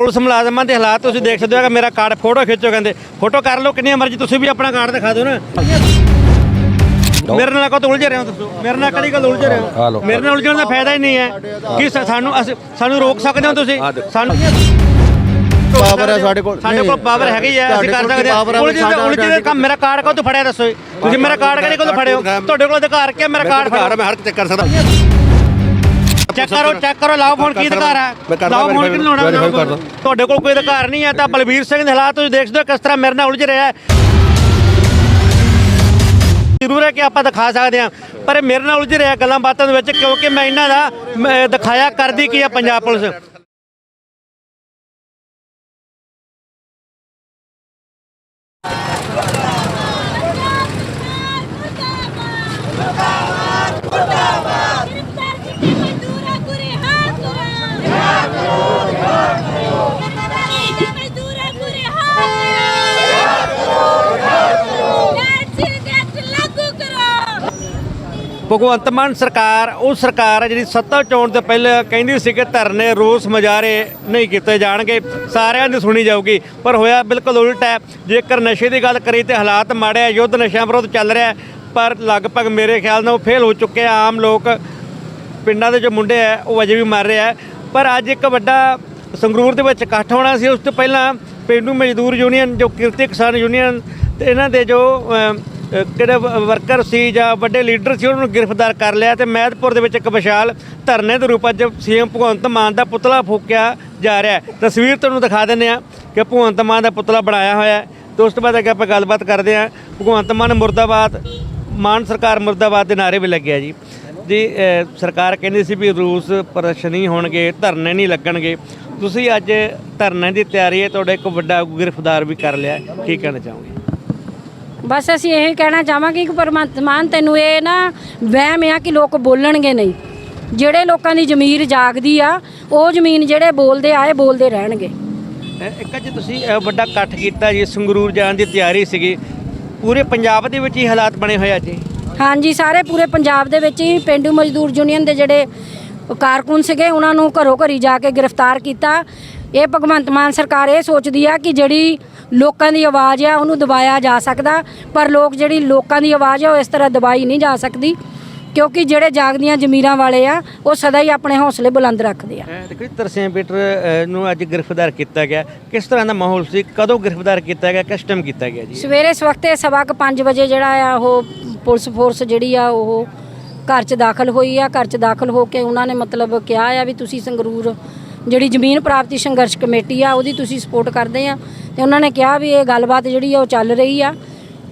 Police ਮੁਲਾਜ਼ਮਾਂ ਦੇ ਹਾਲਾਤ ਤੁਸੀਂ ਦੇਖ ਸਕਦੇ ਹੋ ਕਿ ਮੇਰਾ ਕਾਰਡ ਫੋਟੋ ਖਿੱਚੋ ਕਹਿੰਦੇ। ਫੋਟੋ ਕਰ ਲਓ ਕਿੰਨੀ ਮਰਜ਼ੀ ਤੁਸੀਂ ਵੀ ਆਪਣਾ ਕਾਰਡ ਦਿਖਾ ਦਿਓ ਨਾ। ਮੇਰੇ ਨਾਲ ਕੋ ਉਲਝ ਰਹੇ ਹੋ ਤੁਸੀਂ? ਮੇਰੇ ਨਾਲ ਕਿਹੜੀ ਗੱਲ ਉਲਝ ਰਹੇ ਹੋ। ਮੇਰੇ ਨਾਲ ਉਲਝਣ ਦਾ ਫਾਇਦਾ ਹੀ ਨਹੀਂ ਹੈ। ਕਿ ਸਾਨੂੰ ਸਾਨੂੰ ਰੋਕ ਸਕਦੇ ਹੋ ਤੁਸੀਂ? ਸਾਨੂੰ ਪਾਵਰ ਹੈ ਸਾਡੇ ਕੋਲ। ਸਾਡੇ ਕੋਲ ਪਾਵਰ ਹੈਗੀ ਹੈ ਅਸੀਂ ਤੁਹਾਡੇ ਕਰ ਕੋਲ ਸਕਦੇ ਹਾਂ। ਉਲਝ ਉਲਝ ਦੇ ਕੰਮ ਮੇਰਾ ਕਾਰਡ ਕੋ ਫੜਿਆ ਦੱਸੋ। ਤੁਸੀਂ ਮੇਰਾ ਕਾਰਡ ਕਿਹੜੇ ਕੋਲ ਫੜਿਓ? ਤੁਹਾਡੇ ਕੋਲ ਅਧਿਕਾਰ ਕੀ ਹੈ? ਮੇਰਾ ਕਾਰਡ ਫੜੋ ਮੈਂ ਹਰ ਕਰ ਸਕਦਾ। ਚੈੱਕ ਕਰੋ ਚੈੱਕ ਕਰੋ ਲਾਓ ਫੋਨ ਕੀ ਅਧਿਕਾਰ ਹੈ ਲਾਓ ਫੋਨ ਕਿੰਨੇ ਲਾਉਣਾ। ਤੁਹਾਡੇ ਕੋਲ ਕੋਈ ਅਧਿਕਾਰ ਨਹੀਂ ਹੈ ਤਾਂ ਬਲਬੀਰ ਸਿੰਘ ਦੇ ਹਾਲਾਤ ਤੁਸੀਂ ਦੇਖਦੇ ਹੋ ਕਿਸ ਤਰ੍ਹਾਂ ਮੇਰੇ ਨਾਲ ਉਲਝ ਰਿਹਾ ਹੈ। ਜ਼ਰੂਰ ਹੈ ਕਿ ਆਪਾਂ ਦਿਖਾ ਸਕਦੇ ਹਾਂ ਪਰ ਮੇਰੇ ਨਾਲ ਉਲਝ ਰਿਹਾ ਗੱਲਾਂ ਬਾਤਾਂ ਦੇ ਵਿੱਚ ਕਿਉਂਕਿ ਮੈਂ ਇਹਨਾਂ ਦਾ ਦਿਖਾਇਆ ਕਰਦੀ ਕੀ ਹੈ ਪੰਜਾਬ ਪੁਲਿਸ। ਭਗਵੰਤ ਮਾਨ ਸਰਕਾਰ, ਉਹ ਸਰਕਾਰ ਹੈ ਜਿਹੜੀ ਸੱਤਾ ਚੋਣ ਤੋਂ ਪਹਿਲਾਂ ਕਹਿੰਦੀ ਸੀ ਕਿ ਧਰਨੇ ਰੋਸ ਮਜਾਰੇ ਨਹੀਂ ਕੀਤੇ ਜਾਣਗੇ। ਸਾਰਿਆਂ ਦੀ ਸੁਣੀ ਜਾਊਗੀ। ਪਰ ਹੋਇਆ ਬਿਲਕੁਲ ਉਲਟ ਹੈ। ਜੇਕਰ ਨਸ਼ੇ ਦੀ ਗੱਲ ਕਰੀ ਤੇ ਹਾਲਾਤ ਮਾੜੇ ਆ, ਯੁੱਧ ਨਸ਼ਿਆਂ ਵਿਰੁੱਧ ਚੱਲ ਰਿਹਾ ਪਰ ਲਗਭਗ ਮੇਰੇ ਖਿਆਲ ਨਾਲ ਉਹ ਫੇਲ ਹੋ ਚੁੱਕੇ ਆ। ਆਮ ਲੋਕ ਪਿੰਡਾਂ ਦੇ ਜੋ ਮੁੰਡੇ ਆ, ਉਹ ਅਜੇ ਵੀ ਮਰ ਰਿਹਾ ਪਰ ਅੱਜ ਇੱਕ ਵੱਡਾ ਸੰਗਰੂਰ ਦੇ ਵਿੱਚ ਇਕੱਠ ਹੋਣਾ ਸੀ। ਉਸ ਤੋਂ ਪਹਿਲਾਂ ਪਿੰਡੂ ਮਜ਼ਦੂਰ ਯੂਨੀਅਨ, ਜੋ ਕਿਰਤੀ ਕਿਸਾਨ ਯੂਨੀਅਨ, ਤੇ ਇਹਨਾਂ ਦੇ ਜੋ ਕਿਹੜੇ ਵ- ਵਰਕਰ ਸੀ ਜਾਂ ਵੱਡੇ ਲੀਡਰ ਸੀ, ਉਹਨਾਂ ਨੂੰ ਗ੍ਰਿਫਤਾਰ ਕਰ ਲਿਆ ਤੇ ਮਹਿਦਪੁਰ ਦੇ ਵਿੱਚ ਇੱਕ ਵਿਸ਼ਾਲ ਧਰਨੇ ਦੇ ਰੂਪ ਅੱਜ ਸੀਐਮ ਭਗਵੰਤ ਮਾਨ ਦਾ ਪੁਤਲਾ ਫੂਕਿਆ ਜਾ ਰਿਹਾ ਤਸਵੀਰ ਤੁਹਾਨੂੰ ਦਿਖਾ ਦਿੰਦੇ ਆ ਕਿ ਭਗਵੰਤ ਮਾਨ ਦਾ ਪੁਤਲਾ ਬਣਾਇਆ ਹੋਇਆ ਹੈ। ਤੇ ਉਸ ਤੋਂ ਬਾਅਦ ਅੱਗੇ ਆਪਾਂ ਗੱਲਬਾਤ ਕਰਦੇ ਹਾਂ। ਭਗਵੰਤ ਮਾਨ ਮੁਰਦਾਬਾਦ, ਮਾਨ ਸਰਕਾਰ ਮੁਰਦਾਬਾਦ ਦੇ ਨਾਰੇ ਵੀ ਲੱਗਿਆ ਜੀ। ਜੀ ਸਰਕਾਰ ਕਹਿੰਦੀ ਸੀ ਵੀ ਰੂਸ ਪ੍ਰਦਰਸ਼ਨ ਨਹੀਂ ਹੋਣਗੇ, ਧਰਨੇ ਨਹੀਂ ਲੱਗਣਗੇ। ਤੁਸੀਂ ਅੱਜ ਧਰਨੇ ਦੀ ਤਿਆਰੀ ਹੈ, ਤੁਹਾਡਾ ਇੱਕ ਵੱਡਾ ਗ੍ਰਿਫਤਾਰ ਵੀ ਕਰ ਲਿਆ ਕੀ ਕਹਿਣਾ ਚਾਹੋਗੇ? ਬਸ ਅਸੀਂ ਇਹ ਕਹਿਣਾ ਚਾਹਾਂਗੇ ਕਿ ਪਰਮਾਤਮਾ ਤੈਨੂੰ ਇਹ ਨਾ ਵਹਿਮ ਆ ਕਿ ਲੋਕ ਬੋਲਣਗੇ ਨਹੀਂ। ਜਿਹੜੇ ਲੋਕਾਂ ਦੀ ਜ਼ਮੀਰ ਜਾਗਦੀ ਆ ਉਹ ਜ਼ਮੀਨ ਜਿਹੜੇ ਬੋਲਦੇ ਆਏ ਬੋਲਦੇ ਰਹਿਣਗੇ। ਇੱਕ ਅੱਜ ਤੁਸੀਂ ਵੱਡਾ ਇਕੱਠ ਕੀਤਾ ਜੀ ਸੰਗਰੂਰ ਜਾਣ ਦੀ ਤਿਆਰੀ ਸੀਗੀ। ਪੂਰੇ ਪੰਜਾਬ ਦੇ ਵਿੱਚ ਹੀ ਹਾਲਾਤ ਬਣੇ ਹੋਏ ਆ ਜੀ ਹਾਂਜੀ ਸਾਰੇ ਪੂਰੇ ਪੰਜਾਬ ਦੇ ਵਿੱਚ ਹੀ ਪਿੰਡੂ ਮਜ਼ਦੂਰ ਯੂਨੀਅਨ ਦੇ ਜਿਹੜੇ ਕਾਰਕੁਨ ਸੀਗੇ ਉਹਨਾਂ ਨੂੰ ਘਰੋਂ ਘਰੀ ਜਾ ਕੇ ਗ੍ਰਿਫਤਾਰ ਕੀਤਾ। ਇਹ ਭਗਵੰਤ ਮਾਨ ਸਰਕਾਰ ਇਹ ਸੋਚਦੀ ਆ ਕਿ ਜਿਹੜੀ ਲੋਕਾਂ ਦੀ ਆਵਾਜ਼ ਆ ਉਹਨੂੰ ਦਬਾਇਆ ਜਾ ਸਕਦਾ ਪਰ ਲੋਕ ਜਿਹੜੀ ਲੋਕਾਂ ਦੀ ਆਵਾਜ਼ ਆ ਉਹ ਇਸ ਤਰ੍ਹਾਂ ਦਬਾਈ ਨਹੀਂ ਜਾ ਸਕਦੀ ਕਿਉਂਕਿ ਜਿਹੜੇ ਜਾਗਦੀਆਂ ਜ਼ਮੀਰਾਂ ਵਾਲੇ ਆ ਉਹ ਸਦਾ ਹੀ ਆਪਣੇ ਹੌਸਲੇ ਬੁਲੰਦ ਰੱਖਦੇ ਆ। ਦੇਖੋ ਤਰਸੇਮ ਪੀਟਰ ਨੂੰ ਅੱਜ ਗ੍ਰਿਫਤਾਰ ਕੀਤਾ ਗਿਆ। ਕਿਸ ਤਰ੍ਹਾਂ ਦਾ ਮਾਹੌਲ ਸੀ? ਕਦੋਂ ਗ੍ਰਿਫਤਾਰ ਕੀਤਾ ਗਿਆ? ਕਿਸ ਟਾਈਮ ਕੀਤਾ ਗਿਆ ਜੀ? ਸਵੇਰੇ ਇਸ ਵਕਤੇ ਸਵਾ ਕੁ 5 ਵਜੇ ਜਿਹੜਾ ਆ ਉਹ ਪੁਲਿਸ ਫੋਰਸ ਜਿਹੜੀ ਆ ਉਹ ਘਰ 'ਚ ਦਾਖਲ ਹੋਈ ਆ। ਘਰ 'ਚ ਦਾਖਲ ਹੋ ਕੇ ਉਹਨਾਂ ਨੇ ਮਤਲਬ ਕਿਹਾ ਆ ਵੀ ਤੁਸੀਂ ਸੰਗਰੂਰ ਜਿਹੜੀ ਜ਼ਮੀਨ ਪ੍ਰਾਪਤੀ ਸੰਘਰਸ਼ ਕਮੇਟੀ ਆ, ਉਹਦੀ ਤੁਸੀਂ ਸਪੋਰਟ ਕਰਦੇ ਆ। ਤੇ ਉਹਨਾਂ ਨੇ ਕਿਹਾ ਵੀ ਇਹ ਗੱਲਬਾਤ ਜਿਹੜੀ ਆ, ਉਹ ਚੱਲ ਰਹੀ ਆ।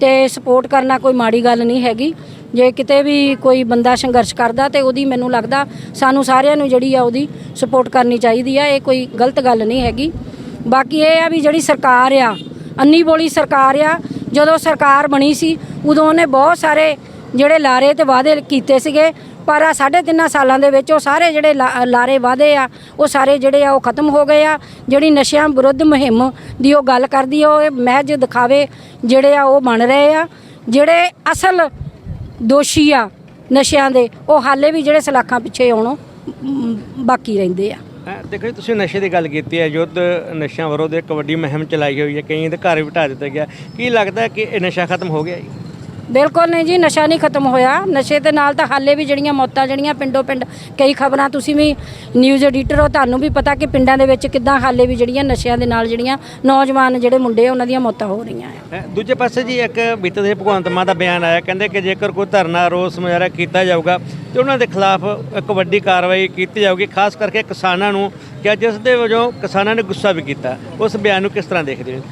ਤੇ ਸਪੋਰਟ ਕਰਨਾ ਕੋਈ ਮਾੜੀ ਗੱਲ ਨਹੀਂ ਹੈਗੀ। ਜੇ ਕਿਤੇ ਵੀ ਕੋਈ ਬੰਦਾ ਸੰਘਰਸ਼ ਕਰਦਾ ਤੇ ਉਹਦੀ ਮੈਨੂੰ ਲੱਗਦਾ ਸਾਨੂੰ ਸਾਰਿਆਂ ਨੂੰ ਜਿਹੜੀ ਆ, ਉਹਦੀ ਸਪੋਰਟ ਕਰਨੀ ਚਾਹੀਦੀ ਆ। ਇਹ ਕੋਈ ਗਲਤ ਗੱਲ ਨਹੀਂ ਹੈਗੀ। ਬਾਕੀ ਇਹ ਆ ਵੀ ਜਿਹੜੀ ਸਰਕਾਰ ਆ, ਅੰਨੀ ਬੋਲੀ ਸਰਕਾਰ ਆ, ਜਦੋਂ ਸਰਕਾਰ ਬਣੀ ਸੀ, ਉਦੋਂ ਉਹਨੇ ਬਹੁਤ ਸਾਰੇ ਜਿਹੜੇ ਲਾਰੇ ਤੇ ਵਾਅਦੇ ਕੀਤੇ ਸੀਗੇ। ਪਰ ਆ ਸਾਢੇ ਤਿੰਨਾਂ ਸਾਲਾਂ ਦੇ ਵਿੱਚ ਉਹ ਸਾਰੇ ਜਿਹੜੇ ਲਾ- ਲਾਰੇ ਵਾਅਦੇ ਆ, ਉਹ ਸਾਰੇ ਜਿਹੜੇ ਆ ਉਹ ਖਤਮ ਹੋ ਗਏ ਆ। ਜਿਹੜੀ ਨਸ਼ਿਆਂ ਵਿਰੁੱਧ ਮੁਹਿੰਮ ਦੀ ਉਹ ਗੱਲ ਕਰਦੀ ਆ, ਉਹ ਇਹ ਮਹਿਜ ਦਿਖਾਵੇ ਜਿਹੜੇ ਆ ਉਹ ਬਣ ਰਹੇ ਆ। ਜਿਹੜੇ ਅਸਲ ਦੋਸ਼ੀ ਆ ਨਸ਼ਿਆਂ ਦੇ, ਉਹ ਹਾਲੇ ਵੀ ਜਿਹੜੇ ਸਲਾਖਾਂ ਪਿੱਛੇ ਆਉਣੋਂ ਬਾਕੀ ਰਹਿੰਦੇ ਆ। ਦੇਖੋ ਜੀ, ਤੁਸੀਂ ਨਸ਼ੇ ਦੀ ਗੱਲ ਕੀਤੀ ਹੈ, ਯੁੱਧ ਨਸ਼ਿਆਂ ਵਿਰੁੱਧ ਇੱਕ ਵੱਡੀ ਮੁਹਿੰਮ ਚਲਾਈ ਹੋਈ ਹੈ ਕਈਆਂ ਦੇ ਘਰ ਵੀ ਢਾ ਦਿੱਤਾ ਗਿਆ ਕੀ ਲੱਗਦਾ ਕਿ ਇਹ ਨਸ਼ਾ ਖਤਮ ਹੋ ਗਿਆ ਜੀ? ਬਿਲਕੁਲ ਨਹੀਂ ਜੀ, ਨਸ਼ਾ ਨਹੀਂ ਖਤਮ ਹੋਇਆ। ਨਸ਼ੇ ਦੇ ਨਾਲ ਤਾਂ ਹਾਲੇ ਵੀ ਜਿਹੜੀਆਂ ਮੌਤਾਂ, ਜਿਹੜੀਆਂ ਪਿੰਡੋਂ ਪਿੰਡ ਕਈ ਖਬਰਾਂ ਤੁਸੀਂ ਵੀ ਨਿਊਜ਼ ਐਡੀਟਰ ਹੋ, ਤੁਹਾਨੂੰ ਵੀ ਪਤਾ ਕਿ ਪਿੰਡਾਂ ਦੇ ਵਿੱਚ ਕਿੱਦਾਂ ਹਾਲੇ ਵੀ ਜਿਹੜੀਆਂ ਨਸ਼ਿਆਂ ਦੇ ਨਾਲ ਜਿਹੜੀਆਂ ਨੌਜਵਾਨ ਜਿਹੜੇ ਮੁੰਡੇ ਉਹਨਾਂ ਦੀਆਂ ਮੌਤਾਂ ਹੋ ਰਹੀਆਂ ਆ। ਦੂਜੇ ਪਾਸੇ ਜੀ ਇੱਕ ਬੀਤੇ ਦੇ ਭਗਵੰਤ ਮਾਨ ਦਾ ਬਿਆਨ ਆਇਆ, ਕਹਿੰਦੇ ਕਿ ਜੇਕਰ ਕੋਈ ਧਰਨਾ ਰੋਸ ਮੁਜ਼ਾਹਰਾ ਕੀਤਾ ਜਾਊਗਾ ਤੇ ਉਹਨਾਂ ਦੇ ਖਿਲਾਫ ਇੱਕ ਵੱਡੀ ਕਾਰਵਾਈ ਕੀਤੀ ਜਾਊਗੀ, ਖਾਸ ਕਰਕੇ ਕਿਸਾਨਾਂ ਨੂੰ, ਕਿ ਜਿਸ ਦੇ ਵਜੋਂ ਕਿਸਾਨਾਂ ਨੇ ਗੁੱਸਾ ਵੀ ਕੀਤਾ। ਉਸ ਬਿਆਨ ਨੂੰ ਕਿਸ ਤਰ੍ਹਾਂ ਦੇਖਦੇ ਹੋ?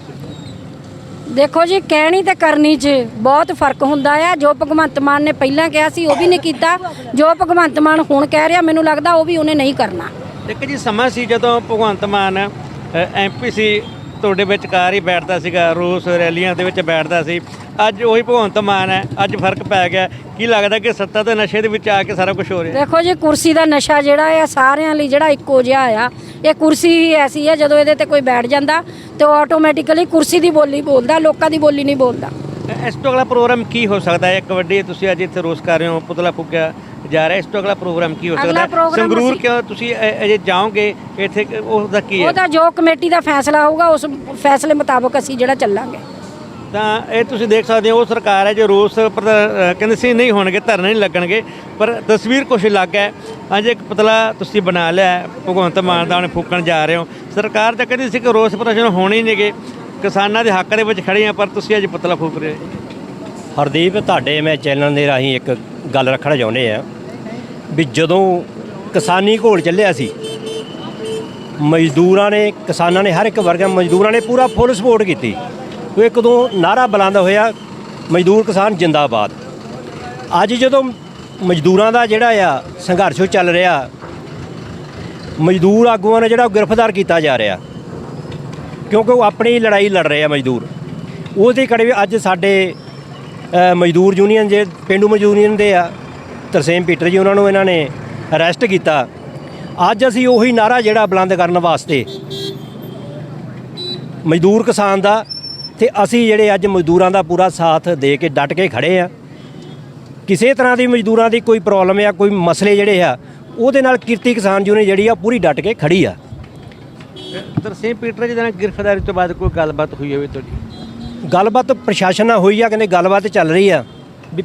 ਦੇਖੋ ਜੀ, ਕਹਿਣੀ ਤੇ ਕਰਨੀ 'ਚ ਬਹੁਤ ਫ਼ਰਕ ਹੁੰਦਾ ਆ। ਜੋ ਭਗਵੰਤ ਮਾਨ ਨੇ ਪਹਿਲਾਂ ਕਿਹਾ ਸੀ, ਉਹ ਵੀ ਨਹੀਂ ਕੀਤਾ। ਜੋ ਭਗਵੰਤ ਮਾਨ ਹੁਣ ਕਹਿ ਰਿਹਾ, ਮੈਨੂੰ ਲੱਗਦਾ ਉਹ ਵੀ ਉਹਨੇ ਨਹੀਂ ਕਰਨਾ। ਇੱਕ ਜੀ, ਸਮਾਂ ਸੀ ਜਦੋਂ ਭਗਵੰਤ ਮਾਨ ਐਮਪੀ ਸੀ ਤੁਹਾਡੇ ਵਿਚਕਾਰ ਹੀ ਬੈਠਦਾ ਸੀਗਾ ਰੋਸ ਰੈਲੀਆਂ ਦੇ ਵਿੱਚ ਬੈਠਦਾ ਸੀ। ਅੱਜ ਉਹੀ ਭਗਵੰਤ ਮਾਨ ਹੈ ਅੱਜ ਫ਼ਰਕ ਪੈ ਗਿਆ। ਕੀ ਲੱਗਦਾ ਕਿ ਸੱਤਾ ਤੇ ਨਸ਼ੇ ਦੇ ਵਿੱਚ ਆ ਕੇ ਸਾਰਾ ਕੁਝ ਹੋ ਰਿਹਾ? ਦੇਖੋ ਜੀ ਕੁਰਸੀ ਦਾ ਨਸ਼ਾ ਜਿਹੜਾ ਆ ਸਾਰਿਆਂ ਲਈ ਜਿਹੜਾ ਇੱਕੋ ਜਿਹਾ ਆ। ਇਹ ਕੁਰਸੀ ਹੀ ਐਸੀ ਹੈ ਜਦੋਂ ਇਹਦੇ ਤੇ ਕੋਈ ਬੈਠ ਜਾਂਦਾ ਤੇ ਉਹ ਆਟੋਮੈਟਿਕਲੀ ਕੁਰਸੀ ਦੀ ਬੋਲੀ ਬੋਲਦਾ ਲੋਕਾਂ ਦੀ ਬੋਲੀ ਨਹੀਂ ਬੋਲਦਾ। ਇਸ ਤੋਂ ਅਗਲਾ ਪ੍ਰੋਗਰਾਮ ਕੀ ਹੋ ਸਕਦਾ ਹੈ? ਇੱਕ ਵੱਡੀ ਤੁਸੀਂ ਅੱਜ ਇੱਥੇ ਰੋਸ ਕਰ ਰਹੇ ਹੋ ਪੁਤਲਾ ਫੂਕਿਆ। ਜਾ ਰਿਹਾ ਇਸ ਤੋਂ ਅਗਲਾ ਪ੍ਰੋਗਰਾਮ ਕੀ ਹੋ ਅਗਲਾ ਸਕਦਾ? ਪ੍ਰੋਗਰਾਮ ਸੰਗਰੂਰ ਅਸੀਂ- ਕਿਉਂ ਤੁਸੀਂ ਅ- ਅਜੇ ਜਾਓਗੇ ਇੱਥੇ ਕ- ਉਸ ਦਾ ਕੀ ਹੈ? ਉਹਦਾ ਜੋ ਕਮੇਟੀ ਦਾ ਫੈਸਲਾ ਹੋਊਗਾ ਉਸ ਫੈਸਲੇ ਮੁਤਾਬਕ ਅਸੀਂ ਜਿਹੜਾ ਚੱਲਾਂਗੇ। ਤਾਂ ਇਹ ਤੁਸੀਂ ਦੇਖ ਸਕਦੇ ਹੋ ਉਹ ਸਰਕਾਰ ਹੈ ਜੋ ਰੋਸ ਕਹਿੰਦੇ ਸੀ ਨਹੀਂ ਹੋਣਗੇ ਧਰਨੇ ਨਹੀਂ ਲੱਗਣਗੇ ਪਰ ਤਸਵੀਰ ਕੁਛ ਅਲੱਗ ਹੈ। ਅੱਜ ਇੱਕ ਪਤਲਾ ਤੁਸੀਂ ਬਣਾ ਲਿਆ ਹੈ, ਭਗਵੰਤ ਮਾਨ ਦਾ ਉਹਨੇ ਫੂਕਣ ਜਾ ਰਹੇ ਹੋ। ਸਰਕਾਰ ਤਾਂ ਕਹਿੰਦੀ ਸੀ ਕਿ ਰੋਸ ਪ੍ਰਦਰਸ਼ਨ ਹੋਣੇ ਹੀ ਨਹੀਂਗੇ ਕਿਸਾਨਾਂ ਦੇ ਹੱਕ ਦੇ ਵਿੱਚ ਖੜੇ ਆ ਪਰ ਤੁਸੀਂ ਅੱਜ ਪਤਲਾ ਫੂਕ ਰਹੇ ਹੋ। ਹਰਦੀਪ, ਤੁਹਾਡੇ ਮੈਂ ਚੈਨਲ ਦੇ ਰਾਹੀਂ ਇੱਕ ਗੱਲ ਰੱਖਣਾ ਚਾਹੁੰਦੇ ਆ ਵੀ ਜਦੋਂ ਕਿਸਾਨੀ ਘੋਲ ਚੱਲਿਆ ਸੀ, ਮਜ਼ਦੂਰਾਂ ਨੇ, ਕਿਸਾਨਾਂ ਨੇ ਹਰ ਇੱਕ ਵਰਗ ਮਜ਼ਦੂਰਾਂ ਨੇ ਪੂਰਾ ਫੁੱਲ ਸਪੋਰਟ ਕੀਤੀ। ਉਹ ਇੱਕ ਦੋ ਨਾਰਾ ਬੁਲੰਦ ਹੋਇਆ, ਮਜ਼ਦੂਰ ਕਿਸਾਨ ਜਿੰਦਾਬਾਦ। ਅੱਜ ਜਦੋਂ ਮਜ਼ਦੂਰਾਂ ਦਾ ਜਿਹੜਾ ਆ ਸੰਘਰਸ਼ ਉਹ ਚੱਲ ਰਿਹਾ, ਮਜ਼ਦੂਰ ਆਗੂਆਂ ਨੇ ਜਿਹੜਾ ਉਹ ਗ੍ਰਿਫਤਾਰ ਕੀਤਾ ਜਾ ਰਿਹਾ, ਕਿਉਂਕਿ ਉਹ ਆਪਣੀ ਲੜਾਈ ਲੜ ਰਹੇ ਆ ਮਜ਼ਦੂਰ। ਉਹਦੇ ਕੜੇ ਵੀ ਅੱਜ ਸਾਡੇ ਮਜ਼ਦੂਰ ਯੂਨੀਅਨ ਜੇ, ਪਿੰਡੂ ਮਜ਼ਦੂਰ ਯੂਨੀਅਨ ਦੇ ਆ, ਤਰਸੇਮ ਪੀਟਰ ਜੀ ਉਹਨਾਂ ਨੂੰ ਇਹਨਾਂ ਨੇ ਅਰੈਸਟ ਕੀਤਾ। ਅੱਜ ਅਸੀਂ ਉਹੀ ਨਾਰਾ ਜਿਹੜਾ ਬੁਲੰਦ ਕਰਨ ਵਾਸਤੇ ਮਜ਼ਦੂਰ ਕਿਸਾਨ ਦਾ ਤੇ ਅਸੀਂ ਜਿਹੜੇ ਅੱਜ ਮਜ਼ਦੂਰਾਂ ਦਾ ਪੂਰਾ ਸਾਥ ਦੇ ਕੇ ਡਟ ਕੇ ਖੜੇ ਆ। ਕਿਸੇ ਤਰ੍ਹਾਂ ਦੀ ਮਜ਼ਦੂਰਾਂ ਦੀ ਕੋਈ ਪ੍ਰੋਬਲਮ ਆ ਕੋਈ ਮਸਲੇ ਜਿਹੜੇ ਆ, ਉਹਦੇ ਨਾਲ ਕਿਰਤੀ ਕਿਸਾਨ ਯੂਨੀਅਨ ਜਿਹੜੀ ਆ ਪੂਰੀ ਡਟ ਕੇ ਖੜੀ ਆ। ਤਰਸੇਮ ਪੀਟਰ ਜੀ ਦੇ ਨਾਲ ਗ੍ਰਿਫਤਾਰੀ ਤੋਂ ਬਾਅਦ ਕੋਈ ਗੱਲਬਾਤ ਹੋਈ ਹੋਵੇ ਤੁਹਾਡੀ? ਗੱਲਬਾਤ ਪ੍ਰਸ਼ਾਸਨ ਨਾਲ ਹੋਈ ਆ, ਕਹਿੰਦੇ ਗੱਲਬਾਤ ਚੱਲ ਰਹੀ ਆ, ਵੀ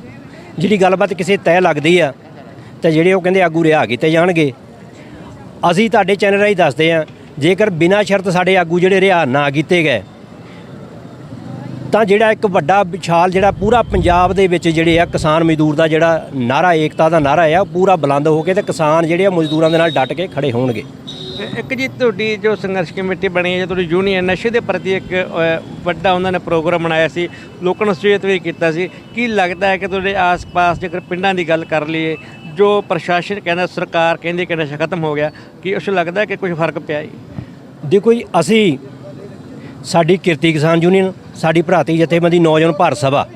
ਜਿਹੜੀ ਗੱਲਬਾਤ ਕਿਸੇ ਤੈਅ ਲੱਗਦੀ ਆ, ਤੇ ਜਿਹੜੇ ਉਹ ਕਹਿੰਦੇ ਆਗੂ ਰਿਹਾ ਕੀਤੇ ਜਾਣਗੇ। ਅਸੀਂ ਤੁਹਾਡੇ ਚੈਨਲ ਰਾਹੀਂ ਦੱਸਦੇ ਆ, ਜੇਕਰ ਬਿਨਾਂ ਸ਼ਰਤ ਸਾਡੇ ਆਗੂ ਜਿਹੜੇ ਰਿਹਾ ਨਾ ਕੀਤੇ ਗਏ ਤਾਂ ਜਿਹੜਾ ਇੱਕ ਵੱਡਾ ਵਿਸ਼ਾਲ ਜਿਹੜਾ ਪੂਰਾ ਪੰਜਾਬ ਦੇ ਵਿੱਚ ਜਿਹੜੇ ਆ ਕਿਸਾਨ ਮਜ਼ਦੂਰ ਦਾ ਜਿਹੜਾ ਨਾਰਾ ਏਕਤਾ ਦਾ ਨਾਰਾ ਆ ਉਹ ਪੂਰਾ ਬੁਲੰਦ ਹੋ ਕੇ ਤੇ ਕਿਸਾਨ ਜਿਹੜੇ ਆ ਮਜ਼ਦੂਰਾਂ ਦੇ ਨਾਲ ਡਟ ਕੇ ਖੜੇ ਹੋਣਗੇ। ਇੱਕ ਜੀ ਤੁਹਾਡੀ ਜੋ ਸੰਘਰਸ਼ ਕਮੇਟੀ ਬਣੀ ਹੈ ਜਾਂ ਤੁਹਾਡੀ ਯੂਨੀਅਨ ਨਸ਼ੇ ਦੇ ਪ੍ਰਤੀ ਇੱਕ ਵੱਡਾ ਉਹਨਾਂ ਨੇ ਪ੍ਰੋਗਰਾਮ ਬਣਾਇਆ ਸੀ ਲੋਕਾਂ ਨੂੰ ਸੁਚੇਤ ਵੀ ਕੀਤਾ ਸੀ। ਕੀ ਲੱਗਦਾ ਹੈ ਕਿ ਤੁਹਾਡੇ ਆਸ-ਪਾਸ ਜੇਕਰ ਪਿੰਡਾਂ ਦੀ ਗੱਲ ਕਰ ਲਈਏ ਜੋ ਪ੍ਰਸ਼ਾਸਨ ਕਹਿੰਦਾ ਸਰਕਾਰ ਕਹਿੰਦੀ ਕਿ ਨਸ਼ਾ ਖਤਮ ਹੋ ਗਿਆ ਕੀ ਉਸ ਲੱਗਦਾ ਕਿ ਕੁਝ ਫ਼ਰਕ ਪਿਆ ਹੈ ਦੇਖੋ ਜੀ ਅਸੀਂ ਸਾਡੀ ਕਿਰਤੀ ਕਿਸਾਨ ਯੂਨੀਅਨ ਸਾਡੀ ਭਰਾਤੀ ਜਥੇਬੰਦੀ ਨੌਜਵਾਨ ਭਾਰਤ ਸਭਾ।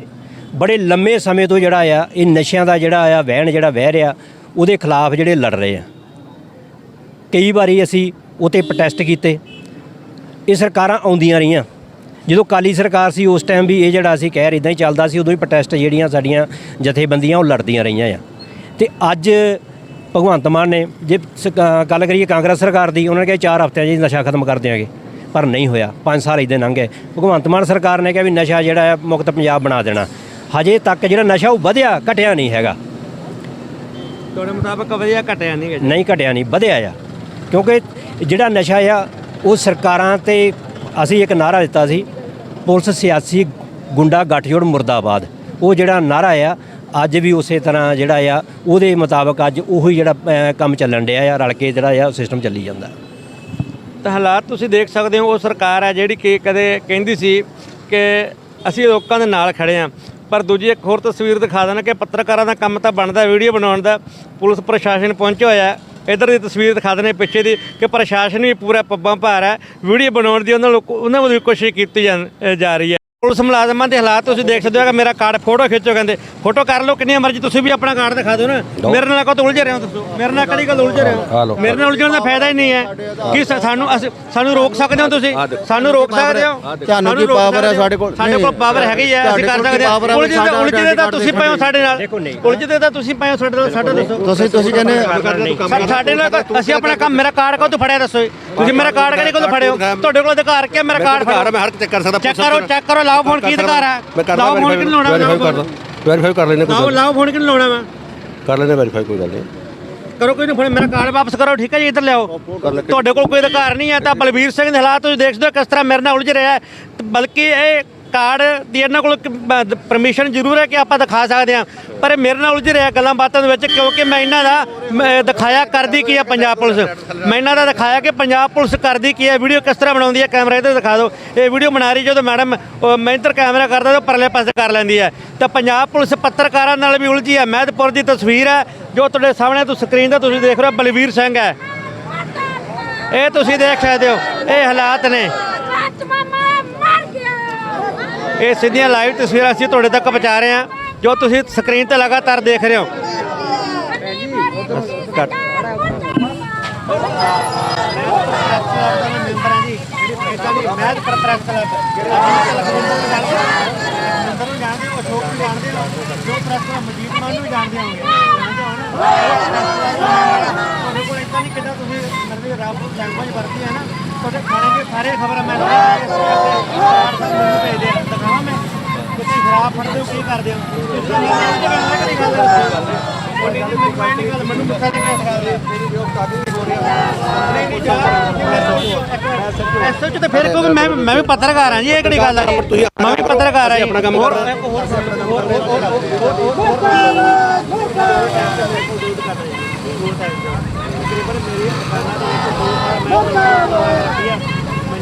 ਬੜੇ ਲੰਮੇ ਸਮੇਂ ਤੋਂ ਜਿਹੜਾ ਆ, ਇਹ ਨਸ਼ਿਆਂ ਦਾ ਜਿਹੜਾ ਆ, ਵਹਿਣ ਜਿਹੜਾ ਵਹਿ ਰਿਹਾ, ਉਹਦੇ ਖਿਲਾਫ ਜਿਹੜੇ ਲੜ ਰਹੇ ਆ। ਕਈ ਵਾਰੀ ਅਸੀਂ ਉਤੇ ਪ੍ਰੋਟੈਸਟ ਕੀਤੇ। ਇਹ ਸਰਕਾਰਾਂ ਆਉਂਦੀਆਂ ਰਹੀਆਂ। ਜਦੋਂ ਕਾਲੀ ਸਰਕਾਰ ਸੀ, ਉਸ ਟਾਈਮ ਵੀ ਇਹ ਜਿਹੜਾ ਅਸੀਂ ਕਹਿ ਰਹੇ ਇਦਾਂ ਹੀ ਚੱਲਦਾ ਸੀ, ਉਦੋਂ ਹੀ ਪ੍ਰੋਟੈਸਟ ਜਿਹੜੀਆਂ ਸਾਡੀਆਂ ਜਥੇਬੰਦੀਆਂ, ਉਹ ਲੜਦੀਆਂ ਰਹੀਆਂ ਆ। ਤੇ ਅੱਜ ਭਗਵੰਤ ਮਾਨ ਨੇ, ਜੇ ਗੱਲ ਕਰੀਏ ਕਾਂਗਰਸ ਸਰਕਾਰ ਦੀ, ਉਹਨਾਂ ਨੇ ਕਿਹਾ ਚਾਰ ਹਫ਼ਤਿਆਂ 'ਚ ਨਸ਼ਾ ਖਤਮ ਕਰ ਦਿਆਂਗੇ। ਪਰ ਨਹੀਂ ਹੋਇਆ। 5 ਸਾਲ ਇਦਾਂ ਲੰਘ ਗਏ। ਭਗਵੰਤ ਮਾਨ ਸਰਕਾਰ ਨੇ ਕਿਹਾ ਵੀ ਨਸ਼ਾ ਜਿਹੜਾ ਹੈ ਮੁਕਤ ਪੰਜਾਬ ਬਣਾ ਦੇਣਾ। ਹਜੇ ਤੱਕ ਜਿਹੜਾ ਨਸ਼ਾ ਉਹ ਵਧਿਆ ਘਟਿਆ ਨਹੀਂ ਹੈਗਾ। ਤੁਹਾਡੇ ਮੁਤਾਬਕ ਵਧੀਆ ਘਟਿਆ ਨਹੀਂ ਗਾ ਨਹੀਂ ਘਟਿਆ ਨਹੀਂ ਵਧਿਆ ਆ। ਕਿਉਂਕਿ ਜਿਹੜਾ ਨਸ਼ਾ ਆ ਉਹ ਸਰਕਾਰਾਂ ਤੇ ਅਸੀਂ ਇੱਕ ਨਾਰਾ ਦਿੱਤਾ ਸੀ ਪੁਲਿਸ ਸਿਆਸੀ ਗੁੰਡਾ ਗੱਠਜੋੜ ਮੁਰਦਾਬਾਦ। ਉਹ ਜਿਹੜਾ ਨਾਰਾ ਆ ਅੱਜ ਵੀ ਉਸੇ ਤਰ੍ਹਾਂ ਜਿਹੜਾ ਆ ਉਹਦੇ ਮੁਤਾਬਕ ਅੱਜ ਉਹੀ ਜਿਹੜਾ ਕੰਮ ਚੱਲਣ ਡਿਆ ਆ ਰਲ ਕੇ ਜਿਹੜਾ ਆ ਸਿਸਟਮ ਚੱਲੀ ਜਾਂਦਾ। ਤਾਂ ਹਾਲਾਤ ਤੁਸੀਂ ਦੇਖ ਸਕਦੇ ਹੋ, ਉਹ ਸਰਕਾਰ ਹੈ ਜਿਹੜੀ ਕਿ ਕਦੇ ਕਹਿੰਦੀ ਸੀ ਕਿ ਅਸੀਂ ਲੋਕਾਂ ਦੇ ਨਾਲ ਖੜੇ ਆ ਪਰ ਦੂਜੀ ਇੱਕ ਹੋਰ ਤਸਵੀਰ ਦਿਖਾ ਦੇਣਾ ਕਿ ਪੱਤਰਕਾਰਾਂ ਦਾ ਕੰਮ ਤਾਂ ਬਣਦਾ, ਵੀਡੀਓ ਬਣਾਉਣ ਦਾ, ਪੁਲਿਸ ਪ੍ਰਸ਼ਾਸਨ ਪਹੁੰਚਿਆ ਹੋਇਆ ਹੈ। ਇਧਰ ਦੀ ਤਸਵੀਰ ਦਿਖਾ ਦੇਣੇ ਪਿੱਛੇ ਦੀ, ਕਿ ਪ੍ਰਸ਼ਾਸਨ ਵੀ ਪੂਰਾ ਪੱਬਾਂ ਭਾਰ ਹੈ। ਵੀਡੀਓ ਬਣਾਉਣ ਦੀ ਉਹਨਾਂ ਲੋਕ ਉਹਨਾਂ ਵੱਲੋਂ ਵੀ ਕੋਸ਼ਿਸ਼ ਕੀਤੀ ਜਾ ਰਹੀ ਹੈ। ਪੁਲਿਸ ਮੁਲਾਜ਼ਮਾਂ ਦੇ ਹਾਲਾਤ ਤੁਸੀਂ ਦੇਖ ਸਕਦੇ ਹੋ ਕਿ ਮੇਰਾ ਕਾਰਡ ਫੋਟੋ ਖਿੱਚੋ ਕਹਿੰਦੇ ਫੋਟੋ ਕਰ ਲਓ ਕਿੰਨੀ ਮਰਜ਼ੀ ਤੁਸੀਂ ਵੀ ਆਪਣਾ ਕਾਰਡ ਦਿਖਾ ਦਿਓ ਨਾ। ਮੇਰੇ ਨਾਲ ਕੋ ਉਲਝ ਰਹੇ ਹੋ ਦੱਸੋ ਮੇਰੇ ਨਾਲ ਕਿਹੜੀ ਗੱਲ ਉਲਝ ਰਹੇ ਹੋ? ਮੇਰੇ ਨਾਲ ਉਲਝਣ ਦਾ ਫਾਇਦਾ ਹੀ ਨਹੀਂ ਹੈ। ਕਿ ਸਾਨੂੰ ਸਾਨੂੰ ਰੋਕ ਸਕਦੇ ਹੋ ਤੁਸੀਂ? ਸਾਨੂੰ ਰੋਕ ਸਕਦੇ ਹੋ? ਤੁਹਾਨੂੰ ਕੀ power ਹੈ ਹੋ? ਸਾਡੇ ਕੋਲ? ਸਾਡੇ ਕੋਲ। ਪਾਵਰ ਹੈਗੀ ਹੈ ਅਸੀਂ ਕਰ ਕੋਲ ਸਕਦੇ ਹਾਂ। ਹੈ, ਉਲਝਦੇ ਉਲਝਦੇ ਤਾਂ ਤੁਸੀਂ ਪਾਇਓ ਸਾਡੇ ਨਾਲ। ਉਲਝਦੇ ਤਾਂ ਤੁਸੀਂ ਪਾਇਓ ਸਾਡੇ ਨਾਲ। ਸਾਡੇ ਦੱਸੋ। ਤੁਸੀਂ ਤੁਸੀਂ ਕਹਿੰਦੇ ਸਾਡੇ ਨਾਲ ਅਸੀਂ ਆਪਣਾ ਕੰਮ ਮੇਰਾ ਕਾਰਡ ਕਦੋਂ ਫੜਿਆ ਦੱਸੋ ਤੁਸੀਂ ਮੇਰਾ ਕਾਰਡ ਕਿਹੜੇ ਕੋਲ ਫੜਿਓ ਤੁਹਾਡੇ ਕੋਲ ਅਧਿਕਾਰ ਕੀ ਹੈ? ਮੇਰਾ ਕਾਰਡ ਫੜੋ ਮੈਂ ਹਰ ਚੈੱਕ ਕਰ ਸਕਦਾ ਚੈੱਕ ਕਰੋ ਚੈੱਕ ਕਰੋ ਲਾਓ ਫੋਨ ਕੀ ਅਧਿਕਾਰ ਹੈ ਮੈਂ। ਕਰਦਾ ਲਾਓ ਫੋਨ ਕਿਉਂ ਲਾਉਣਾ? ਵੈਰੀਫਾਈ ਕਰਦਾ ਵੈਰੀਫਾਈ ਕਰ ਲੈਣੇ ਲਾਓ ਲਾਓ ਫੋਨ ਕਿਉਂ ਲਾਉਣਾ ਵਾ? ਕਰ ਲੈਣੇ ਵੈਰੀਫਾਈ ਕੋਈ ਗੱਲ ਨਹੀਂ। ਕਰੋ ਕੋਈ ਨਹੀਂ ਫੋਨ ਮੇਰਾ ਕਾਰਡ ਵਾਪਸ ਕਰੋ ਠੀਕ ਹੈ ਜੀ? ਇੱਧਰ ਲਿਆਓ। ਤੁਹਾਡੇ ਕੋਲ ਕੋਈ ਅਧਿਕਾਰ ਨਹੀਂ ਹੈ ਤਾਂ ਬਲਬੀਰ ਸਿੰਘ ਦੇ ਹਾਲਾਤ ਤੁਸੀਂ ਦੇਖ ਸਕਦੇ ਹੋ ਕਿਸ ਤਰ੍ਹਾਂ ਮੇਰੇ ਨਾਲ ਉਲਝ ਰਿਹਾ ਬਲਕਿ ਇਹ ਕਾਰਡ ਦੀ ਇਹਨਾਂ ਕੋਲ ਪਰਮਿਸ਼ਨ ਜ਼ਰੂਰ ਹੈ ਕਿ ਆਪਾਂ ਦਿਖਾ ਸਕਦੇ ਹਾਂ। ਪਰ ਇਹ ਮੇਰੇ ਨਾਲ ਉਲਝ ਰਿਹਾ ਗੱਲਾਂ ਬਾਤਾਂ ਦੇ ਵਿੱਚ, ਕਿਉਂਕਿ ਮੈਂ ਇਹਨਾਂ ਦਾ ਦਿਖਾਇਆ ਕਰਦੀ ਕੀ ਹੈ ਪੰਜਾਬ ਪੁਲਿਸ। ਮੈਂ ਇਹਨਾਂ ਦਾ ਦਿਖਾਇਆ ਕਿ ਪੰਜਾਬ ਪੁਲਿਸ ਕਰਦੀ ਕੀ ਹੈ, ਵੀਡੀਓ ਕਿਸ ਤਰ੍ਹਾਂ ਬਣਾਉਂਦੀ ਹੈ, ਕੈਮਰਾ ਇੱਧਰ ਦਿਖਾ ਦਿਓ। ਇਹ ਵੀਡੀਓ ਬਣਾ ਰਹੀ ਜਦੋਂ ਮੈਡਮ ਮੈਂ ਇੱਧਰ ਕੈਮਰਾ ਕਰਦਾ ਤਾਂ ਪਰਲੇ ਪਾਸੇ ਕਰ ਲੈਂਦੀ ਹੈ। ਤਾਂ ਪੰਜਾਬ ਪੁਲਿਸ ਪੱਤਰਕਾਰਾਂ ਨਾਲ ਵੀ ਉਲਝੀ ਹੈ। ਮਹਿਦਪੁਰ ਦੀ ਤਸਵੀਰ ਹੈ, ਜੋ ਤੁਹਾਡੇ ਸਾਹਮਣੇ ਤੁਸੀਂ ਸਕਰੀਨ ਤੇ ਤੁਸੀਂ ਦੇਖ ਰਹੇ ਹੋ, ਬਲਵੀਰ ਸਿੰਘ ਹੈ। ਇਹ ਤੁਸੀਂ ਦੇਖ ਸਕਦੇ ਹੋ, ਇਹ ਹਾਲਾਤ ਨੇ। ਇਹ ਸਿੱਧੀਆਂ ਲਾਈਵ ਤਸਵੀਰਾਂ ਅਸੀਂ ਤੁਹਾਡੇ ਤੱਕ ਪਹੁੰਚਾ ਰਹੇ ਹਾਂ, ਜੋ ਤੁਸੀਂ ਸਕਰੀਨ ਤੇ ਲਗਾਤਾਰ ਦੇਖ ਰਹੇ ਹੋ। ਕੱਟ ਤੁਸੀਂ ਮਰਜ਼ੀ ਹੈ ਨਾ ਤੁਹਾਡੇ ਖਾਣੇ ਦੀ ਸਾਰੇ ਖਬਰਾਂ ਮੈਂ ਚਾਰ ਸਾਲ ਮੈਨੂੰ ਭੇਜਦੇ ਆ ਦਿਖਾਵਾਂ ਮੈਂ ਕਿਤੇ ਸ਼ਰਾਬ ਫੜਦੇ ਹੋ ਕੀ ਕਰਦੇ ਹੋ ਜੀ ਜੋ ਜਾ ਐਸੋ ਚ ਤਾਂ ਫਿਰ ਕਿਉਂਕਿ ਮੈਂ ਮੈਂ ਵੀ ਪੱਤਰਕਾਰ ਹਾਂ ਜੀ ਇਹ ਕਿਹੜੀ ਗੱਲ ਹੈ ਮੈਂ ਵੀ ਪੱਤਰਕਾਰ ਹਾਂ ਜੀ ਆਪਣਾ ਕੰਮ ਹੋਰ- ਕਰ ਰਹੇ ਹੋਰ- ਹੋਰ- ਹੋਰ- ਹੋਰ- ਹੋਰ- ਤਕਰੀਬਨ ਮੇਰੀ ਦੁਕਾਨਾਂ ਦੇ ਵਿੱਚ ਦੋ ਸਾਲ ਮੈਂ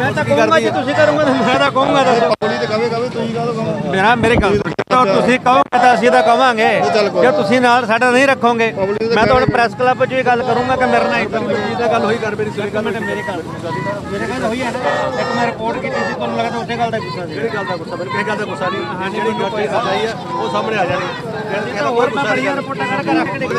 ਮੈਂ ਤਾਂ ਕਹੂੰਗਾ ਜੇ ਤੁਸੀਂ ਕਰੋਗੇ ਮੈਂ ਤਾਂ ਤੁਸੀਂ ਅਸੀਂ ਤਾਂ ਕਵਾਂਗੇ ਜੇ ਤੁਸੀਂ ਨਾਲ ਸਾਡਾ ਨਹੀਂ ਰੱਖੋਗੇ ਮੈਂ ਤਾਂ ਹੁਣ ਪ੍ਰੈਸ ਕਲੱਬ 'ਚ ਹੀ ਗੱਲ ਕਰੂੰਗਾ ਕਿ ਮੇਰੇ ਨਾਲ ਇੱਕਦਮ ਜੀ ਦਾ ਗੱਲ ਹੋਈ ਕਰ ਮੇਰੀ ਸੁਣੀ ਗੱਲ ਮੇਰੇ ਘਰ ਮੇਰੇ ਘਰ ਹੋਈ ਹੈ ਨਾ ਇੱਕ ਮੈਂ ਰਿਪੋਰਟ ਕੀਤੀ ਸੀ ਤੁਹਾਨੂੰ ਲੱਗਾ ਉੱਥੇ ਗੱਲ ਦਾ ਗੁੱਸਾ ਸੀ ਗੱਲ ਦਾ ਗੁੱਸਾ ਮੈਨੂੰ ਕਿਸੇ ਗੱਲ ਦਾ ਗੁੱਸਾ ਨਹੀਂ ਜਿਹੜੀ ਗੱਲ ਤੇ ਹੈ ਉਹ ਸਾਹਮਣੇ ਆ ਜਾਣੀ ਜਿਹੜਾ ਹੋਰ ਮੈਂ ਬੜੀਆਂ ਰਿਪੋਰਟਾਂ ਕੱਢ ਕੇ ਰੱਖ ਕੇ ਕੋਈ